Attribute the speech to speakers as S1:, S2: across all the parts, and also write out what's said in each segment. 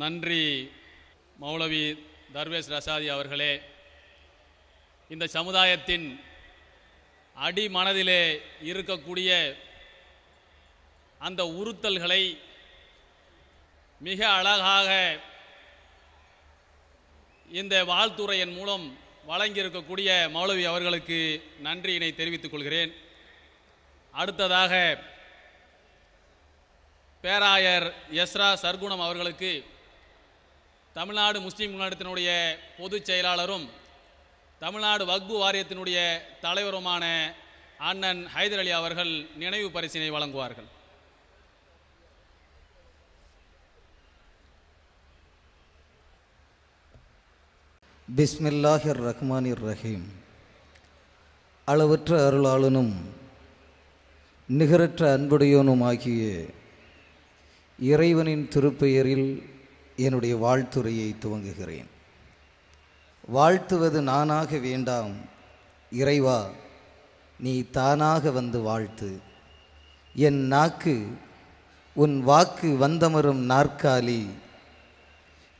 S1: நன்றி மௌலவி தர்வேஸ் ரசாதி அவர்களே. இந்த சமுதாயத்தின் அடிமனதிலே இருக்கக்கூடிய அந்த உறுத்தல்களை மிக அழகாக இந்த வாழ்த்துறையின் மூலம் வழங்கியிருக்கக்கூடிய மௌலவி அவர்களுக்கு நன்றியினை தெரிவித்துக் கொள்கிறேன். அடுத்ததாக பேராயர் எஸ்ரா சர்க்குணம் அவர்களுக்கு தமிழ்நாடு முஸ்லீம் முன்னேற்றத்தினுடைய பொதுச் செயலாளரும் தமிழ்நாடு வக்பு வாரியத்தினுடைய தலைவருமான அண்ணன் ஹைதர் அலி அவர்கள் நினைவு பரிசினை வழங்குவார்கள்.
S2: பிஸ்மில்லாஹிர் ரஹ்மானிர் ரஹீம் அளவற்ற அருளாளனும் நிகரற்ற அன்புடையோனும் ஆகிய இறைவனின் திருப்பெயரில் என்னுடைய வாழ்த்துறையை துவங்குகிறேன். வாழ்த்துவது நானாக வேண்டாம். இறைவா நீ தானாக வந்து வாழ்த்து. என் நாக்கு உன் வாக்கு வந்தமரும் நாற்காலி.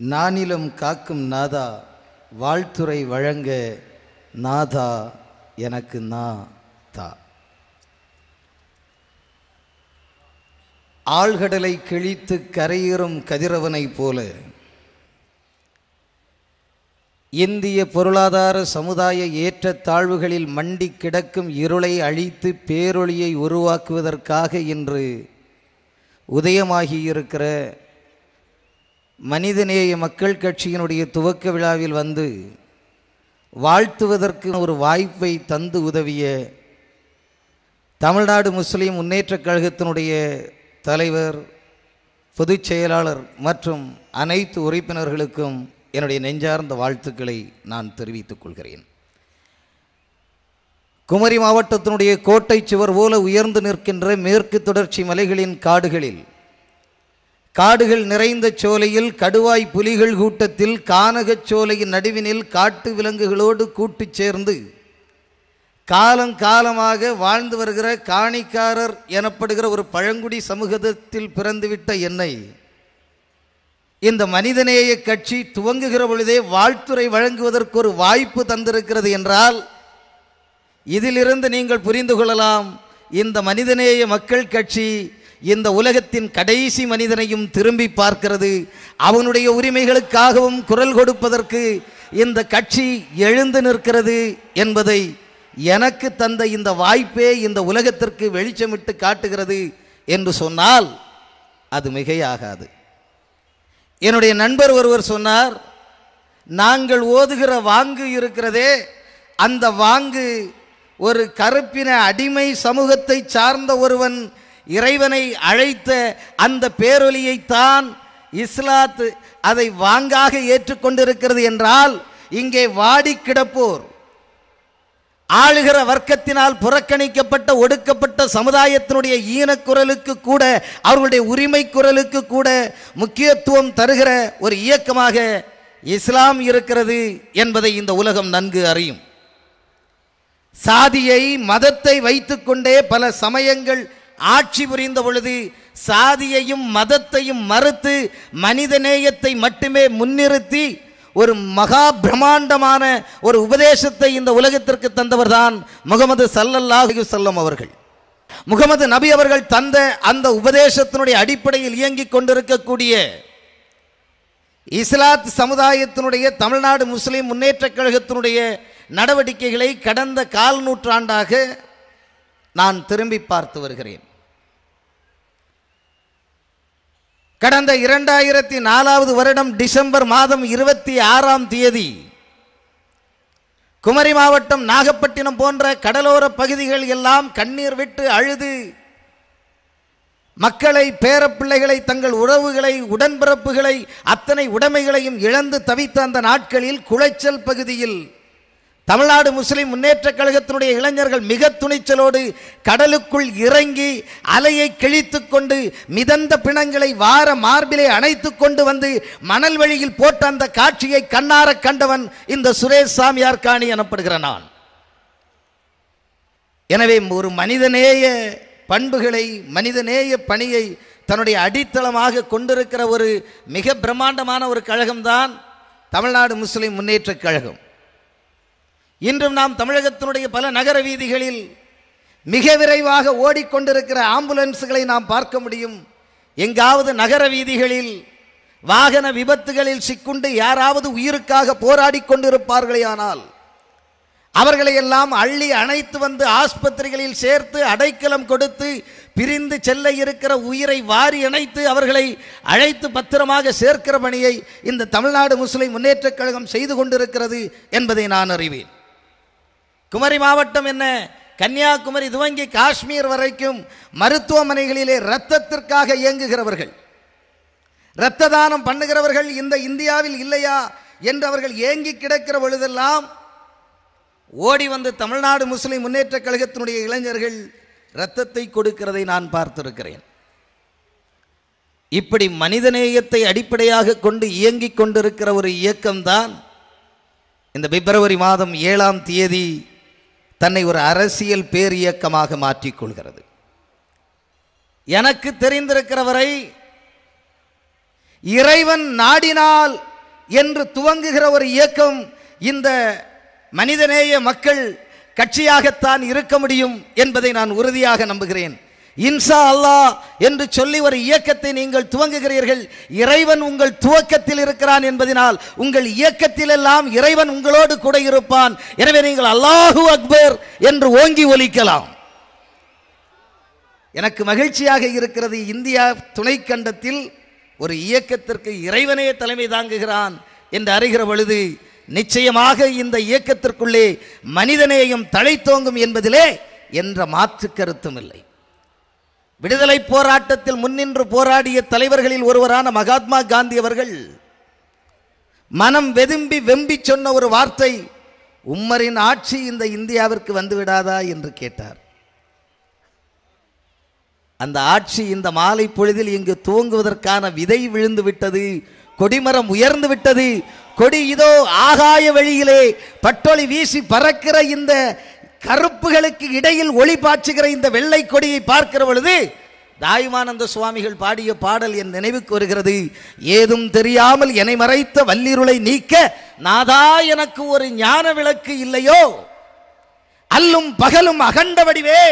S2: நானிலும் காக்கும் நாதா வாழ்த்துறை வழங்க நாதா எனக்கு நா தா. ஆழ்கடலை கிழித்து கரையேறும் கதிரவனைப் போல இந்திய பொருளாதார சமுதாய ஏற்றத்தாழ்வுகளில் மண்டி கிடக்கும் இருளை அழித்து பேரொளியை உருவாக்குவதற்காக இன்று உதயமாகியிருக்கிற மனிதநேய மக்கள் கட்சியினுடைய துவக்க விழாவில் வந்து வாழ்த்துவதற்கு ஒரு வாய்ப்பை தந்து உதவிய தமிழ்நாடு முஸ்லீம் முன்னேற்றக் கழகத்தினுடைய தலைவர் பொதுச் செயலாளர் மற்றும் அனைத்து உறுப்பினர்களுக்கும் என்னுடைய நெஞ்சார்ந்த வாழ்த்துக்களை நான் தெரிவித்துக் கொள்கிறேன். குமரி மாவட்டத்தினுடைய கோட்டை சுவர் போல உயர்ந்து நிற்கின்ற மேற்கு தொடர்ச்சி மலைகளின் காடுகளில் காடுகள் நிறைந்த சோலையில் கடுவாய் புலிகள் கூட்டத்தில் கானகச் சோலையின் நடுவினில் காட்டு விலங்குகளோடு கூட்டுச் சேர்ந்து காலம் காலமாக வாழ்ந்து வருகிற காணிக்காரர் எனப்படுகிற ஒரு பழங்குடி சமூகத்தில் பிறந்துவிட்ட என்னை. இந்த மனிதநேய கட்சி துவங்குகிற பொழுதே வாழ்த்துரை வழங்குவதற்கு ஒரு வாய்ப்பு தந்திருக்கிறது என்றால் இதிலிருந்து நீங்கள் புரிந்து கொள்ளலாம் இந்த மனிதநேய மக்கள் கட்சி இந்த உலகத்தின் கடைசி மனிதனையும் திரும்பி பார்க்கிறது. அவனுடைய உரிமைகளுக்காகவும் குரல் கொடுப்பதற்கு இந்த கட்சி எழுந்து நிற்கிறது என்பதை எனக்கு தந்த இந்த வாய்ப்பே இந்த உலகத்திற்கு வெளிச்சமிட்டு காட்டுகிறது என்று சொன்னால் அது மிகையாகாது. என்னுடைய நண்பர் ஒருவர் சொன்னார் நாங்கள் ஓதுகிற வாங்கு இருக்கிறதே அந்த வாங்கு ஒரு கருப்பின அடிமை சமூகத்தை சார்ந்த ஒருவன் இறைவனை அழைத்த அந்த பேரொலியைத்தான் இஸ்லாத்து அதை வாங்காக ஏற்றுக்கொண்டிருக்கிறது என்றால் இங்கே வாடி கிடப்போர் ஆளுகிற வர்க்கத்தினால் புறக்கணிக்கப்பட்ட ஒடுக்கப்பட்ட சமுதாயத்தினுடைய ஈனக்குரலுக்கு கூட அவர்களுடைய உரிமை குரலுக்கு கூட முக்கியத்துவம் தருகிற ஒரு இயக்கமாக இஸ்லாம் இருக்கிறது என்பதை இந்த உலகம் நன்கு அறியும். சாதியை மதத்தை வைத்துக்கொண்டே பல சமயங்கள் ஆட்சி புரிந்த பொழுது சாதியையும் மதத்தையும் மறுத்து மனிதநேயத்தை மட்டுமே முன்னிறுத்தி ஒரு மகா பிரம்மாண்டமான ஒரு உபதேசத்தை இந்த உலகத்திற்கு தந்தவர் தான் முகமது சல்லல்லாஹு செல்லம் அவர்கள். முகமது நபி அவர்கள் தந்த அந்த உபதேசத்தினுடைய அடிப்படையில் இயங்கிக் கொண்டிருக்கக்கூடிய இஸ்லாத் சமுதாயத்தினுடைய தமிழ்நாடு முஸ்லிம் முன்னேற்றக் கழகத்தினுடைய நடவடிக்கைகளை கடந்த கால் நூற்றாண்டாக நான் திரும்பி பார்த்து வருகிறேன். கடந்த இரண்டாயிரத்தி நாலாவது வருடம் டிசம்பர் மாதம் இருபத்தி ஆறாம் தேதி குமரி மாவட்டம் நாகப்பட்டினம் போன்ற கடலோர பகுதிகள் எல்லாம் கண்ணீர் விட்டு அழுது மக்களை பேரப்பிள்ளைகளை தங்கள் உறவுகளை உடன்பிறப்புகளை அத்தனை உடைமைகளையும் இழந்து தவித்த அந்த நாட்களில் குளைச்சல் பகுதியில் தமிழ்நாடு முஸ்லிம் முன்னேற்றக் கழகத்தினுடைய இளைஞர்கள் மிக துணிச்சலோடு கடலுக்குள் இறங்கி அலையை கிழித்து கொண்டு மிதந்த பிணங்களை வார மார்பிலே அணைத்து கொண்டு வந்து மணல் வழியில் போட்ட அந்த காட்சியை கண்ணார கண்டவன் இந்த சுரேஷ் சாமியார் காணி எனப்படுகிற நான். எனவே ஒரு மனிதநேய பண்புகளை மனிதநேய பணியை தன்னுடைய அடித்தளமாக கொண்டிருக்கிற ஒரு மிக பிரம்மாண்டமான ஒரு கழகம்தான் தமிழ்நாடு முஸ்லிம் முன்னேற்றக் கழகம். இன்றும் நாம் தமிழகத்தினுடைய பல நகர வீதிகளில் மிக விரைவாக ஓடிக்கொண்டிருக்கிற ஆம்புலன்ஸ்களை நாம் பார்க்க முடியும். எங்காவது நகர வீதிகளில் வாகன விபத்துகளில் சிக்குண்டு யாராவது உயிருக்காக போராடி கொண்டிருப்பார்களேயானால் அவர்களை எல்லாம் அள்ளி அணைத்து வந்து ஆஸ்பத்திரிகளில் சேர்த்து அடைக்கலம் கொடுத்து பிரிந்து செல்ல இருக்கிற உயிரை வாரி அணைத்து அவர்களை அழைத்து பத்திரமாக சேர்க்கிற பணியை இந்த தமிழ்நாடு முஸ்லிம் முன்னேற்றக் கழகம் செய்து கொண்டிருக்கிறது என்பதை நான் அறிவேன். குமரி மாவட்டம் என்ன? கன்னியாகுமரி துவங்கி காஷ்மீர் வரைக்கும் மருத்துவமனைகளிலே இரத்தத்திற்காக இயங்குகிறவர்கள். இரத்த தானம் பண்ணுகிறவர்கள் இந்த இந்தியாவில் இல்லையா என்று அவர்கள் ஏங்கி கிடக்கிற பொழுதெல்லாம் ஓடி வந்து தமிழ்நாடு முஸ்லிம் முன்னேற்றக் கழகத்தினுடைய இளைஞர்கள் இரத்தத்தை கொடுக்கிறதை நான் பார்த்திருக்கிறேன். இப்படி மனிதநேயத்தை அடிப்படையாக கொண்டு இயங்கிக் கொண்டிருக்கிற ஒரு இயக்கம்தான் இந்த பிப்ரவரி மாதம் ஏழாம் தேதி தன்னை ஒரு அரசியல் பேரியக்கமாக மாற்றிக்கொள்கிறது. எனக்கு தெரிந்திருக்கிறவரை இறைவன் நாடினால் என்று துவங்குகிற ஒரு இயக்கம் இந்த மனிதநேய மக்கள் கட்சியாகத்தான் இருக்க முடியும் என்பதை நான் உறுதியாக நம்புகிறேன். இன்சா அல்லாஹ் என்று சொல்லி ஒரு இயக்கத்தை நீங்கள் துவங்குகிறீர்கள். இறைவன் உங்கள் துவக்கத்தில் இருக்கிறான் என்பதனால் உங்கள் இயக்கத்திலெல்லாம் இறைவன் உங்களோடு கூட இருப்பான். எனவே நீங்கள் அல்லாஹு அக்பர் என்று ஓங்கி ஒலிக்கலாம். எனக்கு மகிழ்ச்சியாக இருக்கிறது இந்தியா துணைக்கண்டத்தில் ஒரு இயக்கத்திற்கு இறைவனே தலைமை தாங்குகிறான் என்று அறிகிற பொழுது நிச்சயமாக இந்த இயக்கத்திற்குள்ளே மனிதநேயம் தழைத்தோங்கும் என்பதிலே என்ற மாற்று கருத்தும் இல்லை. விடுதலை போராட்டத்தில் முன்னின்று போராடிய தலைவர்களில் ஒருவரான மகாத்மா காந்தி அவர்கள் மனம் வெதும்பி வெம்பி சொன்ன ஒரு வார்த்தை உம்மரின் ஆட்சி இந்த இந்தியாவிற்கு வந்து விடாதா என்று கேட்டார். அந்த ஆட்சி இந்த மாலை பொழுதில் இங்கு தூங்குவதற்கான விதை விழுந்து விட்டது கொடிமரம் உயர்ந்து விட்டது கொடி இதோ ஆகாய வழியிலே பட்டொளி வீசி பறக்கிற இந்த கருப்புகளுக்கு இடையில் ஒளி பாய்ச்சுகிற இந்த வெள்ளை கொடியை பார்க்கிற பொழுது தாயுமானந்த சுவாமிகள் பாடிய பாடல் என் நினைவுக்கு வருகிறது. ஏதும் தெரியாமல் என்னை மறைத்த வல்லிருளை நீக்க நாதா எனக்கு ஒரு ஞான விளக்கு இல்லையோ? அல்லும் பகலும் அகண்ட வடிவே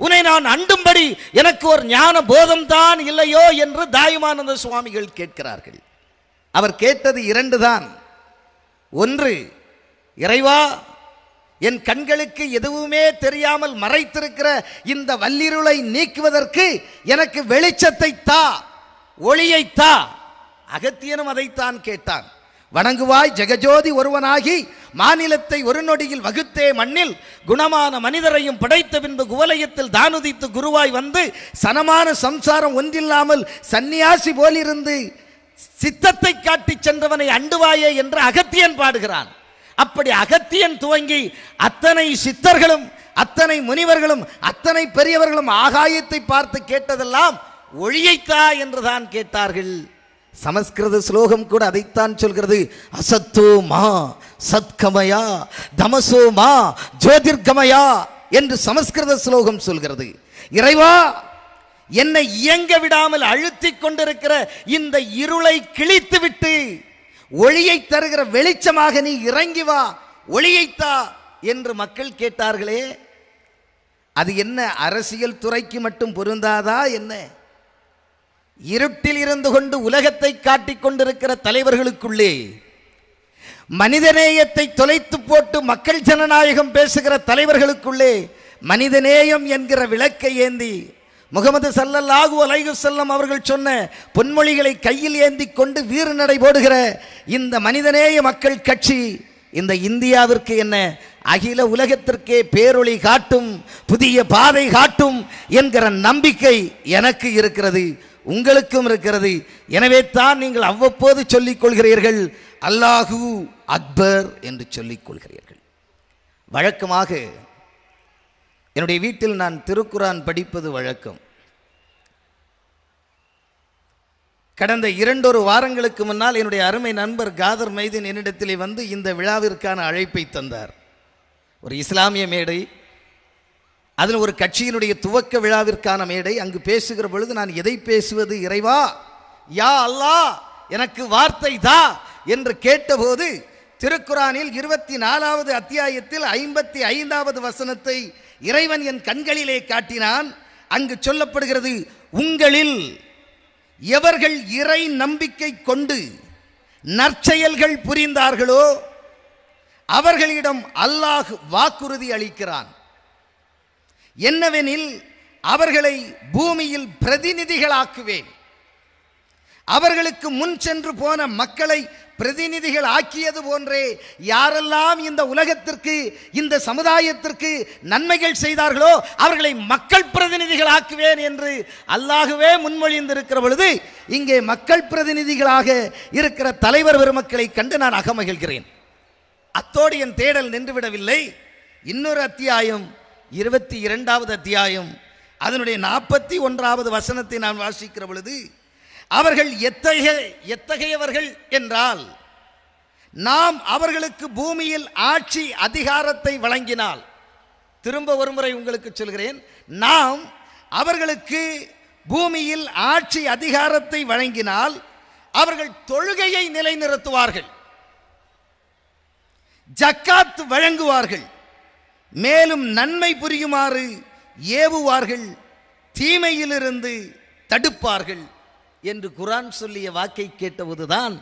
S2: உன்னை நான் அண்டும்படி எனக்கு ஒரு ஞான போதம் தான் இல்லையோ என்று தாயுமானந்த சுவாமிகள் கேட்கிறார்கள். அவர் கேட்டது இரண்டு தான் ஒன்று இறைவா என் கண்களுக்கு எதுவுமே தெரியாமல் மறைத்திருக்கிற இந்த வல்லிருளை நீக்குவதற்கு எனக்கு வெளிச்சத்தை தா ஒளியை தா. அகத்தியனும் அதைத்தான் கேட்டான். வணங்குவாய் ஜெகஜோதி ஒருவனாகி மாநிலத்தை ஒரு நொடியில் வகுத்தே மண்ணில் குணமான மனிதரையும் படைத்த பின்பு குவலயத்தில் தானுதித்து குருவாய் வந்து சனமான சம்சாரம் ஒன்றில்லாமல் சந்நியாசி போலிருந்து சித்தத்தை காட்டிச் சென்றவனை அண்டுவாயே என்று அகத்தியன் பாடுகிறான். அப்படி அகத்தியன் துவங்கி அத்தனை சித்தர்களும் அத்தனை முனிவர்களும் அத்தனை பெரியவர்களும் ஆகாயத்தை பார்த்து கேட்டதெல்லாம் ஒழியைத்தா என்றுதான் கேட்டார்கள். சமஸ்கிருத ஸ்லோகம் கூட அதைத்தான் சொல்கிறது. அசத்தோ மா சத்கமயா தமசோ மா ஜோதிர்கமயா என்று சமஸ்கிருத ஸ்லோகம் சொல்கிறது. இறைவா என்னை இயங்க விடாமல் அழுத்திக் கொண்டிருக்கிற இந்த இருளை கிழித்து விட்டு ஒளியை தருகிற வெளிச்சமாக நீ இறங்கி வா ஒளியைத்தா என்று மக்கள் கேட்டார்களே. அது என்ன அரசியல் துறைக்கு மட்டும் பொருந்தாதா என்ன? இருட்டில் இருந்து கொண்டு உலகத்தை காட்டிக் கொண்டிருக்கிற தலைவர்களுக்குள்ளே மனிதநேயத்தை தொலைத்து போட்டு மக்கள் ஜனநாயகம் பேசுகிற தலைவர்களுக்குள்ளே மனிதநேயம் என்கிற விளக்கை ஏந்தி முகமது சல்லல்லாஹு அலைஹி செல்லம் அவர்கள் சொன்ன பொன்மொழிகளை கையில் ஏந்தி கொண்டு வீறு நடை போடுகிற இந்த மனிதநேய மக்கள் கட்சி இந்த இந்தியாவிற்கு என்ன அகில உலகத்திற்கே பேரொளி காட்டும் புதிய பாதை காட்டும் என்கிற நம்பிக்கை எனக்கு இருக்கிறது உங்களுக்கும் இருக்கிறது. எனவே தான் நீங்கள் அவ்வப்போது சொல்லிக் கொள்கிறீர்கள் அல்லாஹு அக்பர் என்று சொல்லிக் கொள்கிறீர்கள். வழக்கமாக என்னுடைய வீட்டில் நான் திருக்குரான் படிப்பது வழக்கம். கடந்த இரண்டொரு வாரங்களுக்கு முன்னால் என்னுடைய அருமை நண்பர் காதர் மைதீன் என்னிடத்திலே வந்து இந்த விழாவிற்கான அழைப்பை தந்தார். ஒரு இஸ்லாமிய மேடை அதில் ஒரு கட்சியினுடைய துவக்க விழாவிற்கான மேடை அங்கு பேசுகிற பொழுது நான் எதை பேசுவது இறைவா யா அல்லாஹ் எனக்கு வார்த்தை தா என்று கேட்டபோது திருக்குரானில் இருபத்தி நாலாவது அத்தியாயத்தில் ஐம்பத்தி ஐந்தாவது வசனத்தை இறைவன் என் கண்களிலே காட்டினான். அங்கு சொல்லப்படுகிறது உங்களில் எவர்கள் இறை நம்பிக்கை கொண்டு நற்செயல்கள் புரிந்தார்களோ அவர்களிடம் அல்லாஹ் வாக்குறுதி அளிக்கிறான். என்னவெனில் அவர்களை பூமியில் பிரதிநிதிகளாக்குவேன். அவர்களுக்கு முன் சென்று போன மக்களை பிரதிநிதிகள் ஆக்கியது போன்றே யாரெல்லாம் இந்த உலகத்திற்கு இந்த சமுதாயத்திற்கு நன்மைகள் செய்தார்களோ அவர்களை மக்கள் பிரதிநிதிகள் ஆக்குவேன் என்று அல்லாகவே முன்மொழிந்திருக்கிற பொழுது இங்கே மக்கள் பிரதிநிதிகளாக இருக்கிற தலைவர் பெருமக்களை கண்டு நான் அகமகிழ்கிறேன். அத்தோடு என் தேடல் நின்றுவிடவில்லை. இன்னொரு அத்தியாயம் இருபத்தி இரண்டாவது அத்தியாயம் அதனுடைய நாற்பத்தி ஒன்றாவது வசனத்தை நான் வாசிக்கிற பொழுது அவர்கள் எத்தகைய எத்தகையவர்கள் என்றால் நாம் அவர்களுக்கு பூமியில் ஆட்சி அதிகாரத்தை வழங்கினால் திரும்ப ஒருமுறை உங்களுக்கு சொல்கிறேன் நாம் அவர்களுக்கு பூமியில் ஆட்சி அதிகாரத்தை வழங்கினால் அவர்கள் தொழுகையை நிலைநிறுத்துவார்கள் ஜக்காத் வழங்குவார்கள் மேலும் நன்மை புரியுமாறு ஏவுவார்கள் தீமையிலிருந்து தடுப்பார்கள். என்று குரான் சொல்லிய வாக்கை கேட்டபோதுதான்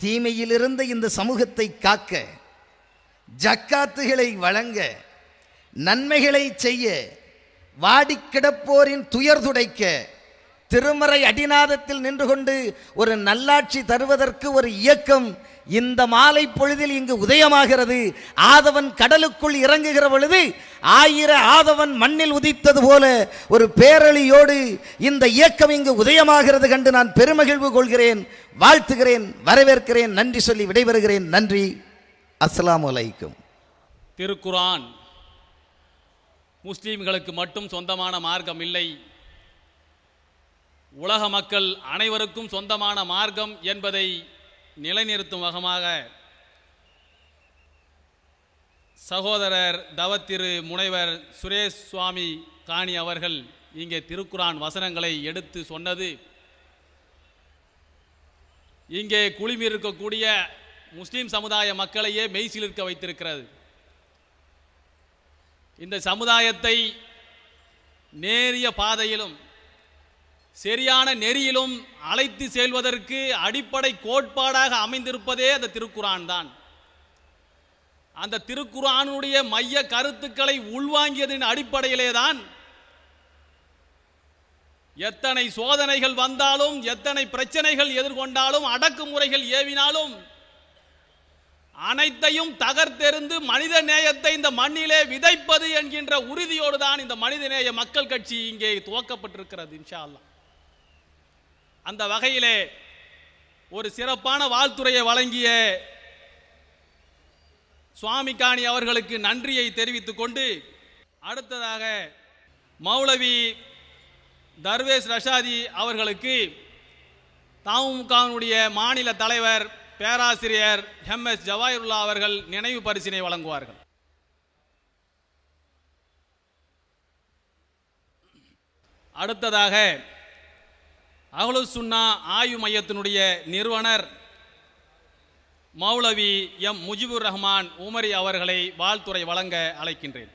S2: தீமையிலிருந்து இந்த சமூகத்தை காக்க ஜக்காத்துகளை வழங்க நன்மைகளை செய்ய வாடி கிடப்போரின் துயர் துடைக்க திருமறை அடிநாதத்தில் நின்று கொண்டு ஒரு நல்லாட்சி தருவதற்கு ஒரு இயக்கம் இந்த மாலை பொழுதில் இங்கு உதயமாகிறது. ஆதவன் கடலுக்குள் இறங்குகிற பொழுது ஆயிர ஆதவன் மண்ணில் உதித்தது போல ஒரு பேரழியோடு இந்த இயக்கம் இங்கு உதயமாகிறது கண்டு நான் பெருமகிழ்வு கொள்கிறேன் வாழ்த்துகிறேன் வரவேற்கிறேன் நன்றி சொல்லி விடைபெறுகிறேன். நன்றி. அஸ்லாம் வலைக்கும்
S1: திருக்குரான் முஸ்லீம்களுக்கு மட்டும் சொந்தமான மார்க்கம் இல்லை. உலக மக்கள் அனைவருக்கும் சொந்தமான மார்க்கம் என்பதை நிலைநிறுத்தும் வகமாக சகோதரர் தவத்திரு முனைவர் சுரேஷ் சுவாமி காணி அவர்கள் இங்கே திருக்குரான் வசனங்களை எடுத்து சொன்னது. இங்கே குளிமிருக்கக்கூடிய முஸ்லீம் சமுதாய மக்களையே மெய்சிலிருக்க வைத்திருக்கிறது. இந்த சமுதாயத்தை நேரிய பாதையிலும் சரியான நெறியிலும் அழைத்து செல்வதற்கு அடிப்படை கோட்பாடாக அமைந்திருப்பதே அந்த திருக்குரான் தான். அந்த திருக்குரானுடைய மைய கருத்துக்களை உள்வாங்கியதன் அடிப்படையிலே தான் எத்தனை சோதனைகள் வந்தாலும் எத்தனை பிரச்சனைகள் எதிர்கொண்டாலும் அடக்குமுறைகள் ஏவினாலும் அனைத்தையும் தகர்த்தெறிந்து மனித நேயத்தை இந்த மண்ணிலே விதைப்பது என்கின்ற உறுதியோடு தான் இந்த மனிதநேய மக்கள் கட்சி இங்கே துவக்கப்பட்டிருக்கிறது இன்ஷா அல்லா அந்த வகையிலே ஒரு சிறப்பான வாழ்த்துறையை வழங்கிய சுவாமிகாணி அவர்களுக்கு நன்றியை தெரிவித்துக் கொண்டு அடுத்ததாக மௌலவி தர்வேஷ் ரஷாதி அவர்களுக்கு தமுகவினுடைய மாநில தலைவர் பேராசிரியர் எம் எஸ் ஜவாஹிருல்லா அவர்கள் நினைவு பரிசினை வழங்குவார்கள். அடுத்ததாக அகலு சுன்னா ஆய்வு மையத்தினுடைய நிறுவனர் மௌலவி எம் முஜிபுர் ரஹ்மான் உமரி அவர்களை வாழ்த்துறை வழங்க அழைக்கின்றேன்.